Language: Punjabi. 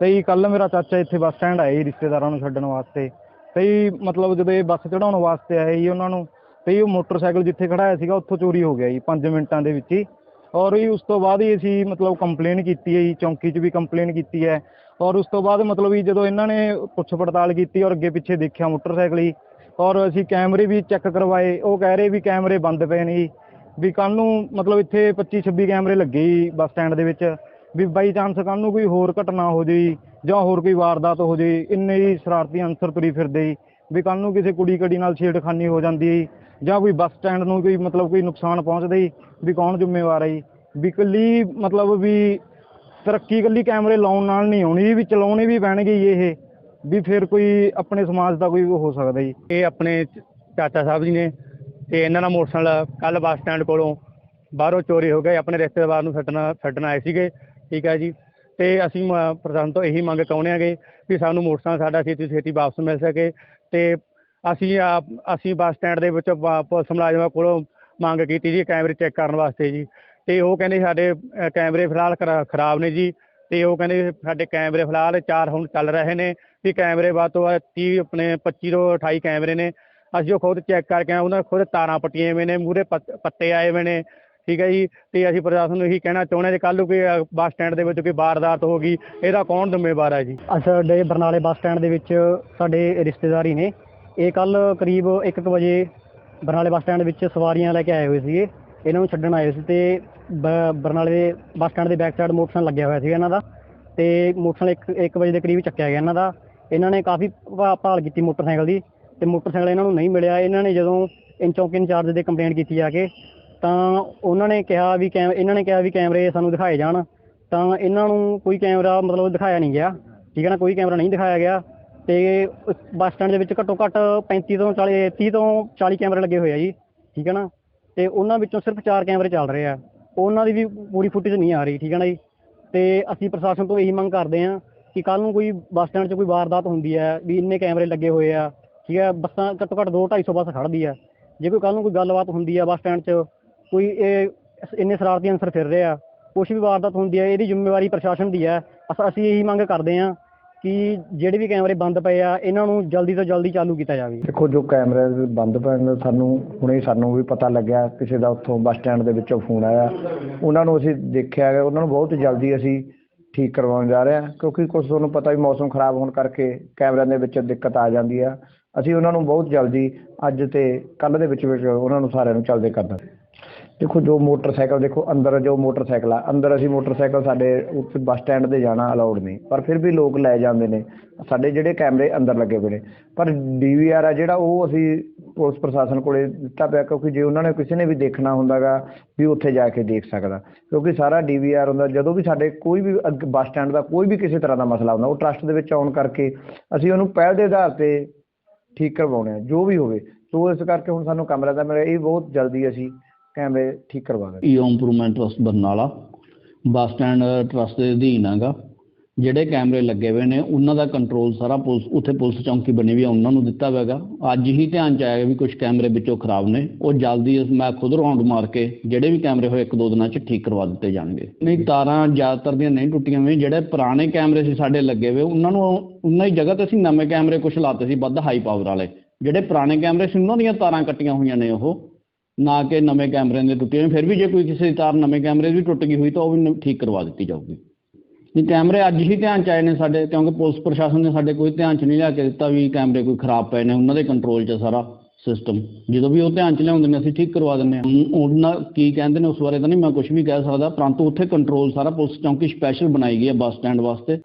ਤੇ ਜੀ ਕੱਲ ਮੇਰਾ ਚਾਚਾ ਇੱਥੇ ਬੱਸ ਸਟੈਂਡ ਆਏ ਜੀ ਰਿਸ਼ਤੇਦਾਰਾਂ ਨੂੰ ਛੱਡਣ ਵਾਸਤੇ। ਤੇ ਮਤਲਬ ਜਦੋਂ ਇਹ ਬੱਸ ਚੜਾਉਣ ਵਾਸਤੇ ਆਏ ਜੀ ਉਹਨਾਂ ਨੂੰ ਤੇ ਉਹ ਮੋਟਰਸਾਈਕਲ ਜਿੱਥੇ ਖੜਾਇਆ ਸੀਗਾ ਉੱਥੋਂ ਚੋਰੀ ਹੋ ਗਿਆ ਜੀ 5 ਮਿੰਟਾਂ ਦੇ ਵਿੱਚ ਹੀ। ਔਰ ਜੀ ਉਸ ਤੋਂ ਬਾਅਦ ਹੀ ਅਸੀਂ ਮਤਲਬ ਕੰਪਲੇਨ ਕੀਤੀ ਹੈ ਜੀ, ਚੌਂਕੀ 'ਚ ਵੀ ਕੰਪਲੇਨ ਕੀਤੀ ਹੈ। ਔਰ ਉਸ ਤੋਂ ਬਾਅਦ ਮਤਲਬ ਵੀ ਜਦੋਂ ਇਹਨਾਂ ਨੇ ਪੁੱਛ ਪੜਤਾਲ ਕੀਤੀ ਔਰ ਅੱਗੇ ਪਿੱਛੇ ਦੇਖਿਆ ਮੋਟਰਸਾਈਕਲ ਹੀ, ਔਰ ਅਸੀਂ ਕੈਮਰੇ ਵੀ ਚੈੱਕ ਕਰਵਾਏ, ਉਹ ਕਹਿ ਰਹੇ ਵੀ ਕੈਮਰੇ ਬੰਦ ਪਏ ਨੇ ਜੀ। ਵੀ ਕੱਲ ਨੂੰ ਮਤਲਬ ਇੱਥੇ 25 26 ਕੈਮਰੇ ਲੱਗੇ ਜੀ ਬੱਸ ਸਟੈਂਡ ਦੇ ਵਿੱਚ। ਵੀ ਬਾਈ ਚਾਂਸ ਕੱਲ ਨੂੰ ਕੋਈ ਹੋਰ ਘਟਨਾ ਹੋ ਜੇ ਜਾਂ ਹੋਰ ਕੋਈ ਵਾਰਦਾਤ ਹੋ ਜੇ ਇੰਨੇ ਹੀ ਸ਼ਰਾਰਤੀ ਅਨਸਰ ਤੁਰੀ ਫਿਰਦੇ ਜੀ ਵੀ ਕੱਲ ਨੂੰ ਕਿਸੇ ਕੁੜੀ ਕੜੀ ਨਾਲ ਛੇੜਖਾਨੀ ਹੋ ਜਾਂਦੀ ਜੀ, ਜਾਂ ਕੋਈ ਬੱਸ ਸਟੈਂਡ ਨੂੰ ਕੋਈ ਮਤਲਬ ਕੋਈ ਨੁਕਸਾਨ ਪਹੁੰਚਦਾ ਜੀ ਵੀ ਕੌਣ ਜ਼ਿੰਮੇਵਾਰ ਹੈ ਜੀ। ਵੀ ਇਕੱਲੀ ਮਤਲਬ ਵੀ ਤਰੱਕੀ ਇਕੱਲੀ ਕੈਮਰੇ ਲਾਉਣ ਨਾਲ ਨਹੀਂ ਆਉਣੀ ਵੀ ਚਲਾਉਣੇ ਵੀ ਪੈਣਗੇ ਜੀ ਇਹ ਵੀ ਫਿਰ ਕੋਈ ਆਪਣੇ ਸਮਾਜ ਦਾ ਕੋਈ ਹੋ ਸਕਦਾ ਜੀ। ਇਹ ਆਪਣੇ ਚਾਚਾ ਸਾਹਿਬ ਜੀ ਨੇ ਤੇ ਇਹਨਾਂ ਦਾ ਮੋਟਰਸਾਈਕਲ ਕੱਲ ਬੱਸ ਸਟੈਂਡ ਕੋਲੋਂ ਬਾਹਰੋਂ ਚੋਰੀ ਹੋ ਗਏ ਆਪਣੇ ਰਿਸ਼ਤੇਦਾਰ ਨੂੰ ਛੱਡਣਾ ਛੱਡਣ ਆਏ ਸੀਗੇ। ਠੀਕ ਹੈ ਜੀ। ਤੇ ਅਸੀਂ ਮ- ਪ੍ਰਸ਼ਾਸਨ ਤੋਂ ਇਹੀ ਮੰਗ ਚਾਹੁੰਦੇ ਹਾਂਗੇ ਵੀ ਸਾਨੂੰ ਮੋਟਰਸਾਈਕਲ ਸਾਡਾ ਛੇਤੀ ਤੋਂ ਛੇਤੀ ਵਾਪਸ ਮਿਲ ਸਕੇ ਤੇ ਅਸੀਂ ਆਪ ਅਸੀਂ ਬੱਸ ਸਟੈਂਡ ਦੇ ਵਿੱਚ ਪ- ਪੁਲਿਸ ਮੁਲਾਜ਼ਮਾਂ ਕੋਲੋਂ ਮੰਗ ਕੀਤੀ ਜੀ ਕੈਮਰੇ ਚੈੱਕ ਕਰਨ ਵਾਸਤੇ ਜੀ। ਤੇ ਉਹ ਕਹਿੰਦੇ ਸਾਡੇ ਅ, ਕੈਮਰੇ ਫਿਲਹਾਲ ਖਰਾ- ਖਰਾਬ ਨੇ ਜੀ। ਤੇ ਉਹ ਕਹਿੰਦੇ ਸਾਡੇ ਕੈਮਰੇ ਫਿਲਹਾਲ ਚਾਰ ਹੁਣ ਚੱਲ ਰਹੇ ਨੇ ਵੀ ਕੈਮਰੇ ਵੱਧ ਤੋਂ ਵੱਧ 30 ਆਪਣੇ 25 ਤੋਂ 28 ਕੈਮਰੇ ਨੇ। ਅਸੀਂ ਉਹ ਖੁਦ ਚੈੱਕ ਕਰਕੇ ਆਏ ਉਹਨਾਂ ਦੇ ਖੁਦ ਤਾਰਾਂ ਪੱਟੀਆਂ ਹੋਈਆਂ ਨੇ ਮੂਰੇ ਪੱਤੇ ਆਏ ਹੋਏ ਨੇ। ਠੀਕ ਹੈ ਜੀ ਤੇ ਅਸੀਂ ਪ੍ਰਸ਼ਾਸਨ ਨੂੰ ਇਹੀ ਕਹਿਣਾ ਚਾਹੁੰਦੇ ਹਾਂ ਜੇ ਕੱਲ੍ਹ ਨੂੰ ਕੋਈ ਅ, ਬੱਸ ਸਟੈਂਡ ਦੇ ਵਿੱਚ ਕੋਈ ਵਾਰਦਾਤ ਹੋ ਗਈ ਇਹਦਾ ਕੌਣ ਜ਼ਿੰਮੇਵਾਰ ਹੈ ਜੀ? ਸਾਡੇ ਬਰਨਾਲੇ ਬੱਸ ਸਟੈਂਡ ਦੇ ਵਿੱਚ ਸਾਡੇ ਰਿਸ਼ਤੇਦਾਰੀ ਨੇ ਇਹ ਕੱਲ ਕਰੀਬ 1:00 ਵਜੇ ਬਰਨਾਲੇ ਬੱਸ ਸਟੈਂਡ ਵਿੱਚ ਸਵਾਰੀਆਂ ਲੈ ਕੇ ਆਏ ਹੋਏ ਸੀਗੇ ਇਹਨਾਂ ਨੂੰ ਛੱਡਣ ਆਏ ਸੀ ਤੇ ਬ- ਬਰਨਾਲੇ ਬੱਸ ਸਟੈਂਡ ਦੇ ਬੈਕ ਸਾਈਡ ਮੋਟਰਸਾਈਕਲ ਲੱਗਿਆ ਹੋਇਆ ਸੀਗਾ ਇਹਨਾਂ ਦਾ ਤੇ ਮੋਟਰਸਾਈਕਲ 1 ਵਜੇ ਦੇ ਕਰੀਬ ਚੱਕਿਆ ਗਿਆ ਇਹਨਾਂ ਦਾ ਇਹਨਾਂ ਨੇ ਕਾਫੀ ਭਾ- ਭਾਲ ਕੀਤੀ ਮੋਟਰਸਾਈਕਲ ਦੀ ਤੇ ਮੋਟਰਸਾਈਕਲ ਇਹਨਾਂ ਨੂੰ ਨਹੀਂ ਮਿਲਿਆ ਇਹਨਾਂ ਨੇ ਜਦੋਂ ਇਨ ਚੌਂਕੀ ਇੰਚਾਰਜ ਦੇ ਕੰਪਲੇਂਟ ਕੀਤੀ ਜਾ ਕੇ ਤਾਂ ਉਹਨਾਂ ਨੇ ਕਿਹਾ ਵੀ ਕੈਮ, ਇਹਨਾਂ ਨੇ ਕਿਹਾ ਵੀ ਕੈਮਰੇ ਸਾਨੂੰ ਦਿਖਾਏ ਜਾਣ। ਤਾਂ ਇਹਨਾਂ ਨੂੰ ਕੋਈ ਕੈਮਰਾ ਮਤਲਬ ਦਿਖਾਇਆ ਨਹੀਂ ਗਿਆ। ਠੀਕ ਹੈ ਨਾ? ਕੋਈ ਕੈਮਰਾ ਨਹੀਂ ਦਿਖਾਇਆ ਗਿਆ। ਤੇ ਬੱਸ ਸਟੈਂਡ ਦੇ ਵਿੱਚ ਘੱਟੋ ਘੱਟ 35 ਤੋਂ 40 30 ਤੋਂ 40 ਕੈਮਰੇ ਲੱਗੇ ਹੋਏ ਆ ਜੀ। ਠੀਕ ਹੈ ਨਾ? ਤੇ ਉਹਨਾਂ ਵਿੱਚੋਂ ਸਿਰਫ 4 ਕੈਮਰੇ ਚੱਲ ਰਹੇ ਆ। ਉਹਨਾਂ ਦੀ ਵੀ ਪੂਰੀ ਫੁਟੇਜ ਨਹੀਂ ਆ ਰਹੀ। ਠੀਕ ਹੈ ਨਾ ਜੀ? ਤੇ ਅਸੀਂ ਪ੍ਰਸ਼ਾਸਨ ਤੋਂ ਇਹੀ ਮੰਗ ਕਰਦੇ ਹਾਂ ਕਿ ਕੱਲ ਨੂੰ ਕੋਈ ਬੱਸ ਸਟੈਂਡ 'ਚ ਕੋਈ ਵਾਰਦਾਤ ਹੁੰਦੀ ਹੈ, ਵੀ ਇੰਨੇ ਕੈਮਰੇ ਲੱਗੇ ਹੋਏ ਆ। ਠੀਕ ਹੈ? ਬੱਸਾਂ ਘੱਟੋ ਘੱਟ 2 250 ਬੱਸ ਖੜਦੀ ਆ। ਜੇ ਕੋਈ ਕੱਲ ਨੂੰ ਕੋਈ ਗੱਲਬਾਤ ਹੁੰਦੀ ਆ ਬੱਸ ਸਟੈਂਡ 'ਚ ਕੋਈ ਇਹ ਇੰਨੇ ਸ਼ਰਾਰਤੀ ਅਨਸਰ ਫਿਰ ਰਹੇ ਆ। ਕੁਛ ਵੀ ਵਾਰਦਾਤ ਹੁੰਦੀ ਹੈ ਇਹਦੀ ਜ਼ਿੰਮੇਵਾਰੀ ਪ੍ਰਸ਼ਾਸਨ ਦੀ ਹੈ ਅਸ- ਅਸੀਂ ਇਹੀ ਮੰਗ ਕਰਦੇ ਹਾਂ ਕਿ ਜਿਹੜੇ ਵੀ ਕੈਮਰੇ ਬੰਦ ਪਏ ਆ, ਇਹਨਾਂ ਨੂੰ ਜਲਦੀ ਤੋਂ ਜਲਦੀ ਚਾਲੂ ਕੀਤਾ ਜਾਵੇ। ਦੇਖੋ, ਜੋ ਕੈਮਰੇ ਬੰਦ ਪੈਣ ਦਾ ਸਾਨੂੰ, ਹੁਣੇ ਸਾਨੂੰ ਵੀ ਪਤਾ ਲੱਗਿਆ, ਕਿਸੇ ਦਾ ਉੱਥੋਂ ਬੱਸ ਸਟੈਂਡ ਦੇ ਵਿੱਚੋਂ ਫੋਨ ਆਇਆ। ਉਹਨਾਂ ਨੂੰ ਅਸੀਂ ਦੇਖਿਆ ਹੈ ਉਹਨਾਂ ਨੂੰ ਬਹੁਤ ਜਲਦੀ ਅਸੀਂ ਠੀਕ ਕਰਵਾਉਣ ਜਾ ਰਹੇ ਹਾਂ ਕਿਉਂਕਿ ਕੁਝ ਤੁਹਾਨੂੰ ਪਤਾ ਵੀ ਮੌਸਮ ਖਰਾਬ ਹੋਣ ਕਰਕੇ ਕੈਮਰਿਆਂ ਦੇ ਵਿੱਚ ਦਿੱਕਤ ਆ ਜਾਂਦੀ ਆ। ਅਸੀਂ ਉਹਨਾਂ ਨੂੰ ਬਹੁਤ ਜਲਦੀ ਅੱਜ ਤੇ ਕੱਲ ਦੇ ਵਿੱਚ ਵਿੱਚ ਉਹਨਾਂ ਨੂੰ ਸਾਰਿਆਂ ਨੂੰ ਚੱਲਦੇ ਕਰ ਦਾਂਗੇ ਦੇਖੋ ਜੋ ਮੋਟਰਸਾਈਕਲ, ਦੇਖੋ ਅੰਦਰ ਜੋ ਮੋਟਰਸਾਈਕਲ ਆ, ਅੰਦਰ ਅਸੀਂ ਮੋਟਰਸਾਈਕਲ ਸਾਡੇ ਉੱਥੇ ਬੱਸ ਸਟੈਂਡ ਤੇ ਜਾਣਾ ਅਲਾਉਡ ਨਹੀਂ, ਪਰ ਫਿਰ ਵੀ ਲੋਕ ਲੈ ਜਾਂਦੇ ਨੇ, ਸਾਡੇ ਜਿਹੜੇ ਕੈਮਰੇ ਅੰਦਰ ਲੱਗੇ ਹੋਏ ਨੇ, ਪਰ ਡੀਵੀਆਰ ਆ ਜਿਹੜਾ ਉਹ ਅਸੀਂ ਪੁਲਿਸ ਪ੍ਰਸ਼ਾਸਨ ਕੋਲੇ ਦਿੱਤਾ ਪਿਆ, ਕਿਉਂਕਿ ਜੇ ਉਹਨਾਂ ਨੇ ਕਿਸੇ ਨੇ ਵੀ ਦੇਖਣਾ ਹੁੰਦਾਗਾ ਵੀ ਉੱਥੇ ਜਾ ਕੇ ਦੇਖ ਸਕਦਾ, ਕਿਉਂਕਿ ਸਾਰਾ ਡੀਵੀਆਰ ਹੁੰਦਾ, ਜਦੋਂ ਵੀ ਸਾਡੇ ਕੋਈ ਵੀ ਅੱਗੇ, ਬੱਸ ਸਟੈਂਡ ਦਾ ਕੋਈ ਵੀ ਕਿਸੇ ਤਰ੍ਹਾਂ ਦਾ ਮਸਲਾ ਹੁੰਦਾ, ਉਹ ਟਰਸਟ ਦੇ ਵਿੱਚ ਆਉਣ ਕਰਕੇ ਅਸੀਂ ਉਹਨੂੰ ਪਹਿਲ ਦੇ ਆਧਾਰ ਤੇ ਠੀਕ ਕਰਵਾਉਣੇ ਆ ਜੋ ਵੀ ਹੋਵੇ ਸੋ ਇਸ ਕਰਕੇ ਹੁਣ ਸਾਨੂੰ ਕਮਰਾ ਦਾ ਮਿਲਿਆ, ਇਹ ਬਹੁਤ ਜਲਦੀ ਅਸੀਂ ਕੈਮਰੇ ਠੀਕ ਕਰਵਾ ਦਾਂਗੇ EO improvement trust Barnala, bus stand trust ਦੇ ਅਧੀਨ ਹੈਗਾ। ਜਿਹੜੇ ਕੈਮਰੇ ਲੱਗੇ ਹੋਏ ਨੇ, ਉਹਨਾਂ ਦਾ ਕੰਟਰੋਲ ਸਾਰਾ ਪੁਲਿਸ, ਉੱਥੇ ਪੁਲਿਸ ਚੌਂਕੀ ਬਣੀ ਹੋਈ ਆ, ਉਹਨਾਂ ਨੂੰ ਦਿੱਤਾ ਹੋਇਆਗਾ ਅੱਜ ਹੀ ਧਿਆਨ ਚ ਆਇਆ ਵੀ ਕੁਝ ਕੈਮਰੇ ਵਿੱਚੋਂ ਖਰਾਬ ਨੇ। ਉਹ ਜਲਦੀ ਮੈਂ ਖੁਦ ਰਾਉਂਡ ਮਾਰ ਕੇ ਜਿਹੜੇ ਵੀ ਕੈਮਰੇ ਹੋਏ, ਇੱਕ ਦੋ ਦਿਨਾਂ ਚ ਠੀਕ ਕਰਵਾ ਦਿੱਤੇ ਜਾਣਗੇ। ਨਹੀਂ, ਤਾਰਾਂ ਜ਼ਿਆਦਾਤਰ ਦੀਆਂ ਨਹੀਂ ਟੁੱਟੀਆਂ ਹੋਈਆਂ। ਜਿਹੜੇ ਪੁਰਾਣੇ ਕੈਮਰੇ ਸੀ ਸਾਡੇ ਲੱਗੇ ਹੋਏ, ਉਹਨਾਂ ਨੂੰ ਉਹਨਾਂ ਦੀ ਜਗ੍ਹਾ ਤੇ ਅਸੀਂ ਨਵੇਂ ਕੈਮਰੇ ਕੁਝ ਲਾਤੇ ਸੀ, ਵੱਧ ਹਾਈ ਪਾਵਰ ਵਾਲੇ। ਜਿਹੜੇ ਪੁਰਾਣੇ ਕੈਮਰੇ ਸੀ, ਉਹਨਾਂ ਦੀਆਂ ਤਾਰਾਂ ਕੱਟੀਆਂ ਹੋਈਆਂ ਨੇ ਉਹ। ਨਾ ਕਿ ਨਵੇਂ ਕੈਮਰਿਆਂ ਦੇ ਟੁੱਟੇ ਹੋਏ ਫਿਰ ਵੀ ਜੇ ਕੋਈ ਕਿਸੇ ਦੀ ਤਾਰ ਨਵੇਂ ਕੈਮਰੇ ਦੀ ਵੀ ਟੁੱਟ ਗਈ ਹੋਈ ਤਾਂ ਉਹ ਵੀ ਠੀਕ ਕਰਵਾ ਦਿੱਤੀ ਜਾਊਗੀ। ਨਹੀਂ ਕੈਮਰੇ ਅੱਜ ਹੀ ਧਿਆਨ ਚ ਆਏ ਨੇ ਸਾਡੇ, ਕਿਉਂਕਿ ਪੁਲਿਸ ਪ੍ਰਸ਼ਾਸਨ ਨੇ ਸਾਡੇ ਕੋਈ ਧਿਆਨ ਚ ਨਹੀਂ ਲਿਆ ਕੇ ਦਿੱਤਾ ਵੀ ਕੈਮਰੇ ਕੋਈ ਖਰਾਬ ਪਏ ਨੇ, ਉਹਨਾਂ ਦੇ ਕੰਟਰੋਲ 'ਚ ਸਾਰਾ ਸਿਸਟਮ। ਜਦੋਂ ਵੀ ਉਹ ਧਿਆਨ ਚ ਲਿਆਉਂਦੇ ਨੇ, ਅਸੀਂ ਠੀਕ ਕਰਵਾ ਦਿੰਦੇ ਹਾਂ। ਉਹਨਾਂ ਕੀ ਕਹਿੰਦੇ ਨੇ ਉਸ ਬਾਰੇ ਤਾਂ ਨਹੀਂ ਮੈਂ ਕੁਝ ਵੀ ਕਹਿ ਸਕਦਾ, ਪਰੰਤੂ ਉੱਥੇ ਕੰਟਰੋਲ ਸਾਰਾ ਪੁਲਿਸ ਚੌਂਕੀ ਸਪੈਸ਼ਲ ਬਣਾਈ ਗਈ ਹੈ ਬੱਸ ਸਟੈਂਡ ਵਾਸਤੇ।